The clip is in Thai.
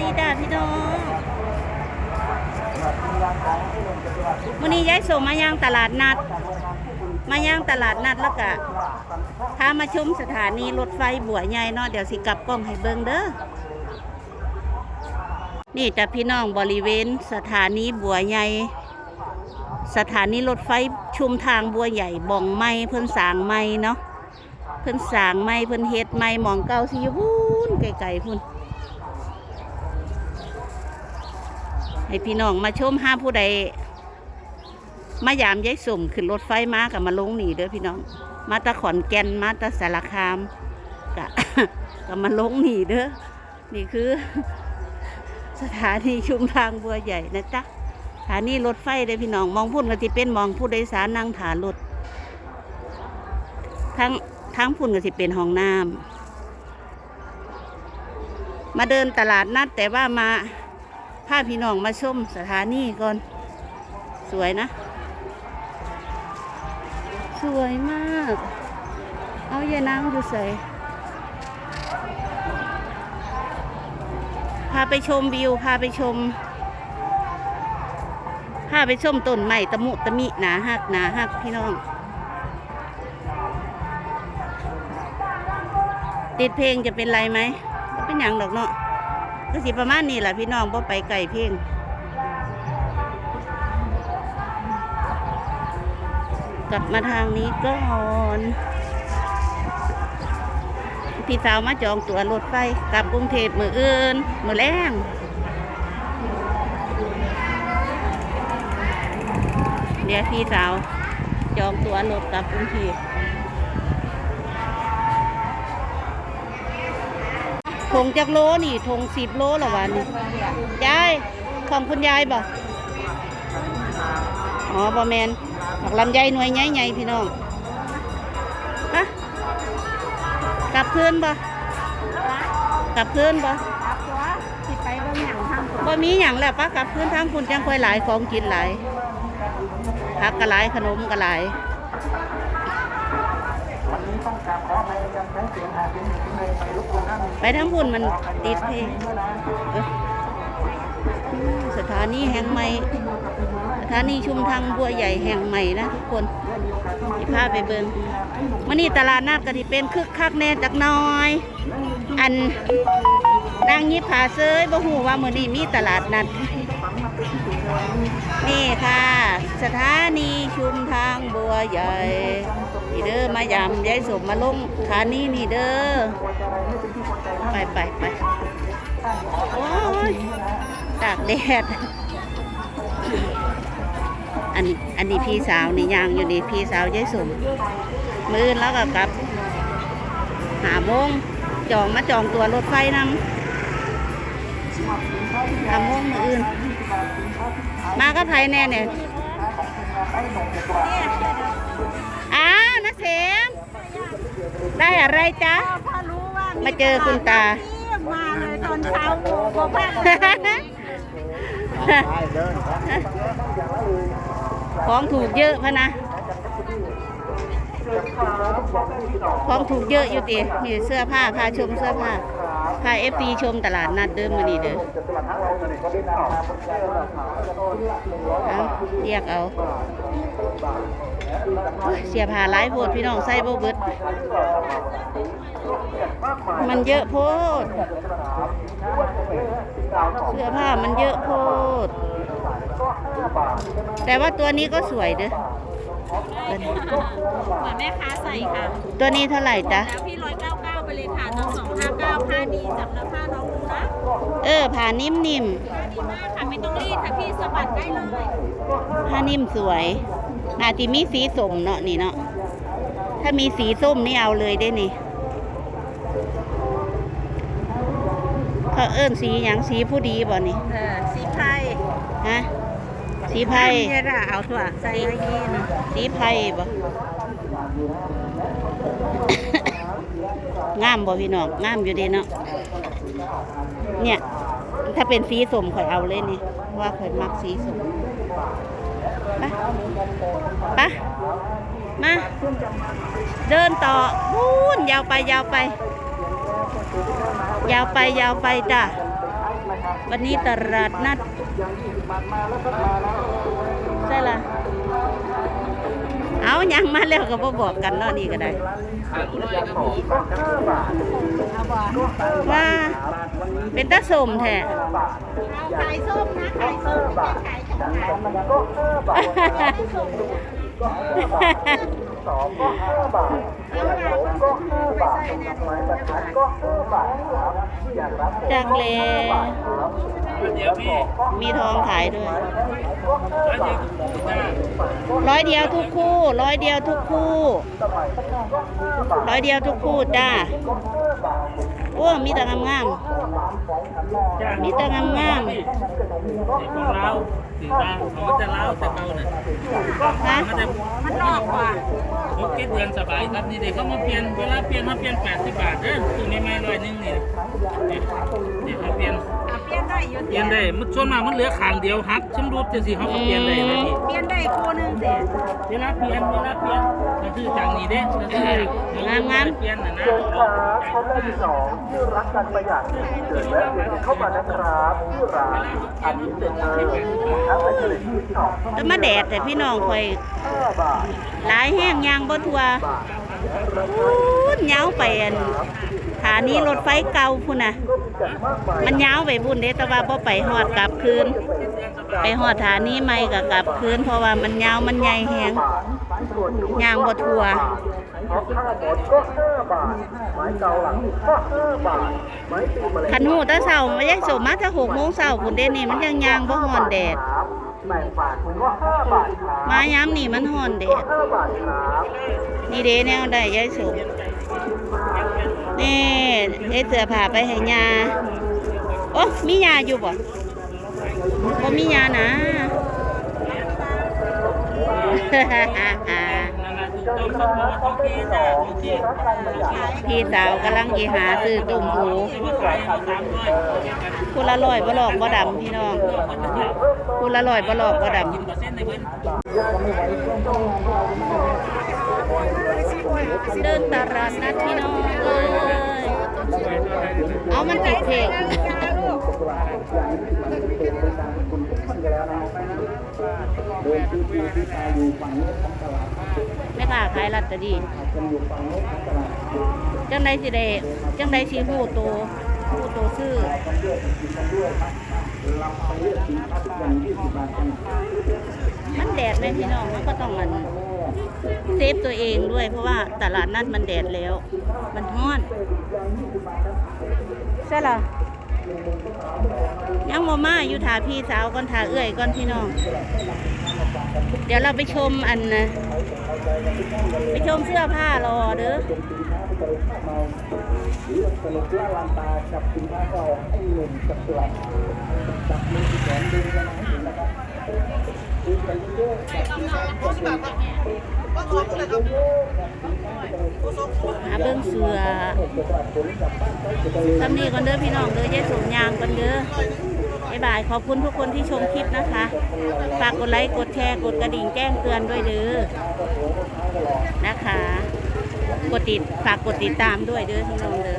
ดีจ้าพี่น้องวันนี้ยายส่งมาย่างตลาดนัด มาย่างตลาดนัดแล้วก็พามาชมสถานีรถไฟบัวใหญ่เนาะเดี๋ยวสิกลับกล้องให้เบิ่งเด้อนี่จ้ะพี่น้องบริเวณสถานีบัวใหญ่ สถานีรถไฟชุมทางบัวใหญ่บ่องไม้เพิ่นสางไม้เนาะเพิ่นสางไม้เพิ่นเฮ็ดไม้หมองเก่าสิอยู่นไกลๆพุ่น ให้พี่น้องมาชมห้าผู้ใด มายามยายสมขึ้นรถไฟมากับมาลงนี่เด้อพี่น้อง มาตะขอนแก่นมาตะสารคามกะกับมาลงนี่เด้อนี่คือ สถานีชุมทางบัวใหญ่นะจ๊ะสถานีรถไฟเลยพี่น้องมองพุ่นก็สิเป็นมองผู้โดยสารนั่งถารถทั้งทั้งพุ่นก็สิเป็นห้องน้ำมาเดินตลาดนัดแต่ว่ามา พาพี่น้องมาชมสถานีก่อน สวยนะ สวยมาก เอาอย่านั่งดูใส่พาไปชมวิว พาไปชม พาไปชมต้นใหม่ตะมุตะมิหนาหักหนาหักพี่น้อง ติดเพลงจะเป็นไรไหมก็เป็นอย่างดอกเนาะ ก็สิประมาณนี้แหละพี่น้องพอไปไก่เพลงกลับมาทางนี้ก่อนพี่สาวมาจองตั๋วรถไฟกลับกรุงเทพมืออื่นมือแรงเดี๋ยวพี่สาวจองตั๋วรถกลับกรุงเทพ ถงจากโลนี่ถงสิบโลละวันนี่ยายของคุณยายบ่อ๋อบอแมนผักลำไยหน่วยใหญ่ๆพี่น้องฮะกลับเพื่อนบ่กลับเพื่อนบ่ครับตัวสิไปเบิ่งหยังทำตัวบ่มีหยังแล้วปะกลับเพื่อนทางคุณจังค่อยหลายของกินหลายผักกะหลายขนมกะหลาย ไปทั้งพุ่นมันติดเพลงเอ้ยสถานีแห่งใหม่สถานีชุมทางบัวใหญ่แห่งใหม่นะทุกคนที่พาไปเบิงมันนี่ตลาดนัดก็ที่เป็นคึกคักแน่จักน้อย อันนางยิบผาเซยบ่ฮู้ว่ามือนี้มีตลาดนัด นี่ค่ะ สถานีชุมทางบัวใหญ่นี่เด้อมายามยายสมมาลงสถานีนี่เด้อ ไปไปไปโอ้ยตากแดด อันนี้อันนี้พี่สาวนี่ยางอยู่นี่พี่สาวยายสมมืออื่นแล้วก็กลับหาโมงจองมาจองตัวรถไฟนำหาโมงมืออื่น มาก็ไทยแน่เนี่ยอ้าวนะเสมได้อะไรจ๊ะ มาเจอคุณตา มาเลยตอนเช้าโมงบอกว่าของถูกเยอะพะนะของถูกเยอะอยู่ติมีเสื้อผ้าพาชมเสื้อผ้า พาเอฟซีชมตลาดนัดเดิมมานี่เด้อเอาเรียกเอาโอ้ยเสียผ้าหลายโพดพี่น้องใส่บ่เบิดมันเยอะโพด เสื้อผ้ามันเยอะโพด แต่ว่าตัวนี้ก็สวยเด้อตัวนี้เหมือนแม่ค้าใส่ค่ะ ตัวนี้เท่าไหร่จ๊ะแล้วพี่ร้อยเก้าเก้าไปเลย ค่ะตอนสองห้าเก้าผ้าดีจับแล้วผ้าน้องดูนะเออผ้านิ่มผ้าดีมากค่ะไม่ต้องรีดค่ะพี่สะบัดได้เลยๆผ้านิ่มสวยน่าจะมีสีส้มเนาะนี่เนาะถ้ามีสีส้มนี่เอาเลยได้นี่เขาเอิ้นสีหยังสีผู้ดีบ่นี่เออสีไพรฮะสีไพ่เนี่ยนะเอาถั่วใส่ไว้ยีนสีไพ่บ่ งามบ่พี่น้องงามอยู่เดีเนาะเนี่ย ถ้าเป็นสีส้มข่อยเอาเลยนี่ ว่าข่อยมักสีส้มไปไปมา เดินต่อพูนยาวไปยาวไป ยาวไปยาวไปจ้ะวันนี้ตลาดนัดใช่ละ เอายังมาแล้วก็บ่บอกกันเนาะนี่ก็ได้ว่าเป็นตาสมแท้ขายส้มนะขายส้มไม่ใช่ขาย สองก็ห้ายส้มเอาหาก็ไปใส่เนี่ยจากเลมีทองขายด้วยร้อยเดียวทุกคู่ ร้อยเดียวทุกคู่ ร้อยเดียวทุกคู่จ้า โอ้มีแต่งามงามๆมีแต่งามงามเด็กของเราถือว่าเขาจะเล่าแต่เก่าเนี่ยๆฮะมันจะมันนอกกว่าหกเจ็ดเดือนสบายครับนี่เด็กเขามาเปลี่ยนเวลาเปลี่ยนมาเปลี่ยนแปดสิบบาทเด้อตัวนี้ไม่ร้อยหนึงนี่เด็กเด็กเขาเปลี่ยนเอาเปลี่ยนได้อยู่เปลี่ยนได้มันส่วนมากมันเหลือขางเดียวหักชำรุดจะสิเขาก็เปลี่ยนได้เลยนี่เปลี่ยนได้คู่หนึงเสียเวลาเปลี่ยนเวลาเปลี่ยนก็คือจากนี้เด้ก็คือจากงามๆเปลี่ยนน่ะนะเขาได้ที่สองที่รักกันประหยัดเกิดแวะเวียนเข้ามานะครับที่ร้านอันนี้เป็นเออทั้งไอเทมที่สองแต่มาแดดแต่พี่น้องคอยห้าบาทหลายแห้งยางบ่ทัวพูนยาวไปอันฐานี้รถไฟเก่าพุ่นน่ะจัดมากมายมันยาวไปพุ่นเด้แต่ว่ว่าบ่ไปหอดกลับคืน ไปหอดฐานนี้ไม่กับกลับคืน เพราะว่ามันยาวมันใหญ่แหงยางบ่ทัวขันหูตะเสาไม่ใช่สมมาถ้าหกโมงเสาคุณเดนนี่มันยังยางบ่หอนแดดมาย้ำนี่มันหอนแดดนี่เดนี่ได้ยายสมนี่ได้เสื้อผ้าไปให้ยา โอ้มียาอยู่บ่บ่มียานะพี่สาวกำลังกีหาซื้อตุ่มหูคุณละลอยบ่หลอกบ่ดำพี่น้องคุณละลอยบ่หลอกบ่ดำ เดินตลาดนัดพี่น้องเอ้ยเอามันติดเพลงแม่ค้าขายลัตเตอรี่จังใดสิได้จังใดสิฮู้โตฮู้โตซื้อมันแดดเลยพี่น้องมันก็ต้องมัน เซฟตัวเองด้วยเพราะว่าตลาดนัดมันแดดแล้ว มันร้อนใช่หรอยังโมมาอยู่ถาพี่สาวก่อนถาเอื้อยก่อนพี่น้อง เดี๋ยวเราไปชมอันนะไปชมเสื้อผ้ารอเด้อหาเบิ้งเสือทำนีก่อนเด้อพี่น้องเด้อยายสมยางก่อนเด้อบายบาย ขอบคุณทุกคนที่ชมคลิปนะคะ ฝากกดไลค์ กดแชร์ กดกระดิ่งแจ้งเตือนด้วยเด้อนะคะ กดติด ฝากกดติดตามด้วยเด้อพี่น้องเด้อ